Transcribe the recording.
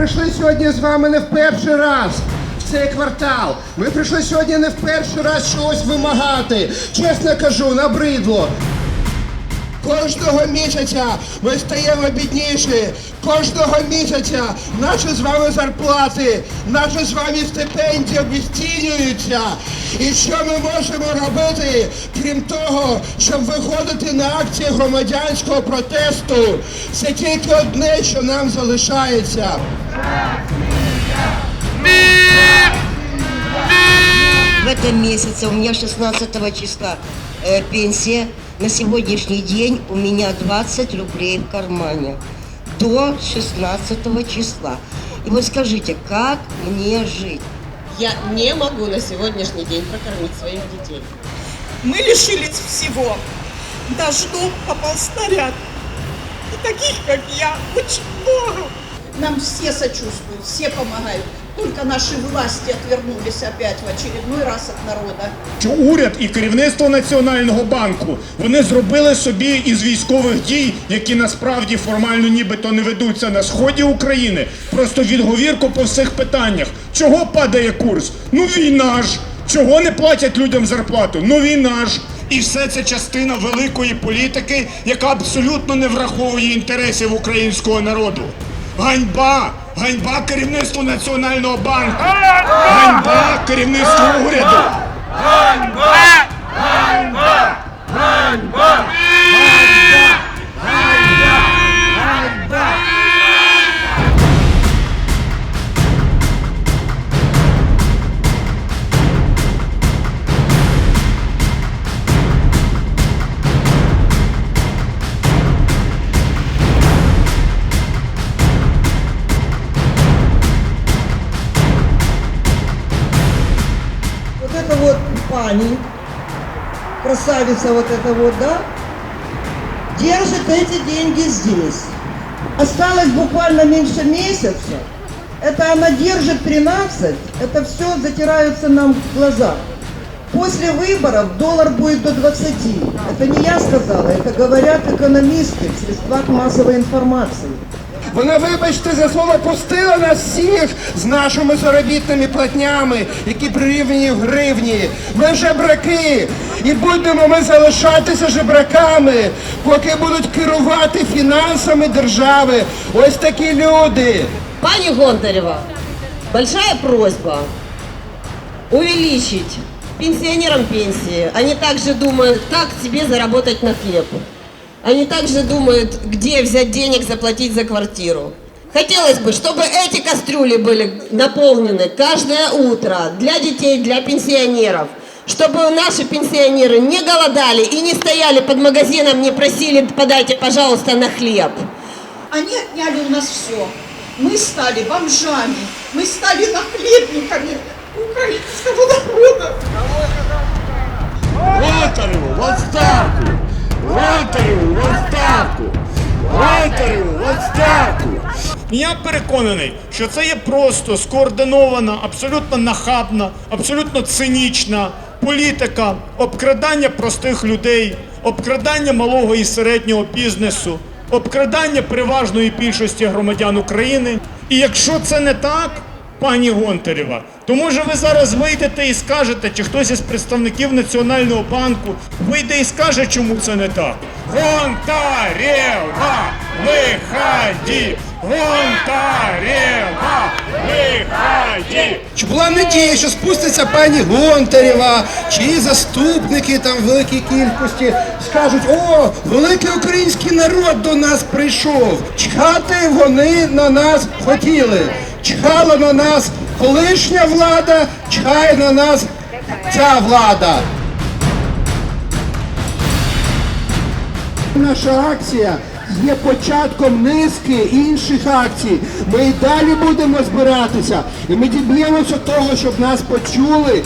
прийшли сьогодні з вами не в перший раз. в Цей квартал. Ми прийшли сьогодні не в перший раз щось вимагати. Чесно кажу, набридло. Кожного місяця ми стаємо бідніші. Кожного місяця наші з вами зарплати, наші з вами стипендії обіцінюються. І що ми можемо робити, крім того, щоб виходити на акції громадянського протесту? Це тільки одне, що нам залишається. В этом месяце у меня 16 числа э, пенсия. На сегодняшний день у меня 20 рублей в кармане. До 16 числа. И вот скажите, как мне жить? Я не могу на сегодняшний день прокормить своих детей. Мы лишились всего. Наш дом попал снаряд. И таких, как я, очень много. Нам все сочувствуют, все помогают. Только наши власти отвернулись опять в очередной раз от народа. що уряд і керівництво Національного банку вони зробили собі із військових дій, які насправді формально нібито не ведуться на сході України, просто відговірку по всіх питаннях. Чого падає курс? Ну війна ж! Чого не платять людям зарплату? Ну війна ж! І все це частина великої політики, яка абсолютно не враховує інтересів українського народу. Ганьба! Ганьба керівництву Національного банку! Ганьба керівництву уряду! Вот вот пани, красавица вот эта вот, да, держит эти деньги здесь. Осталось буквально меньше месяца. Это она держит 13, это все затираются нам в глаза. После выборов доллар будет до 20. Это не я сказала, это говорят экономисты в средствах массовой информации. Вона, вибачте, за слово пустила нас всіх з нашими заробітними платнями, які прирівняні в гривні. Ми жебраки. І будемо ми залишатися жебраками, поки будуть керувати фінансами держави. Ось такі люди. Пани Гонтарева, большая просьба увеличить пенсионерам пенсии. Они также думают, как себе заработать на хлеб. Они также думают, где взять денег заплатить за квартиру. Хотелось бы, чтобы эти кастрюли были наполнены каждое утро для детей, для пенсионеров. Чтобы наши пенсионеры не голодали и не стояли под магазином, не просили, подайте, пожалуйста, на хлеб. Они отняли у нас все. Мы стали бомжами, мы стали нахлебниками украинского народа. Гонтареву в отставку! Гонтареву в отставку! Гонтареву в відставку! Я переконаний, що це є просто скоординована, абсолютно нахабна, абсолютно цинічна політика обкрадання простих людей, обкрадання малого і середнього бізнесу, обкрадання переважної більшості громадян України. І якщо це не так, пані Гонтарєва, то може ви зараз вийдете і скажете, чи хтось із представників Національного банку вийде і скаже, чому це не так. Гонтарєва, виходи! Гонтарєва, виходи! Чи була надія, що спуститься пані Гонтарєва, чи заступники там в великій кількості скажуть, о, великий український народ до нас прийшов. Чхати вони на нас хотіли. Чхала на нас колишня влада, чхає на нас ця влада. Наша акція є початком низки інших акцій. Ми і далі будемо збиратися. І ми діб'ємося того, щоб нас почули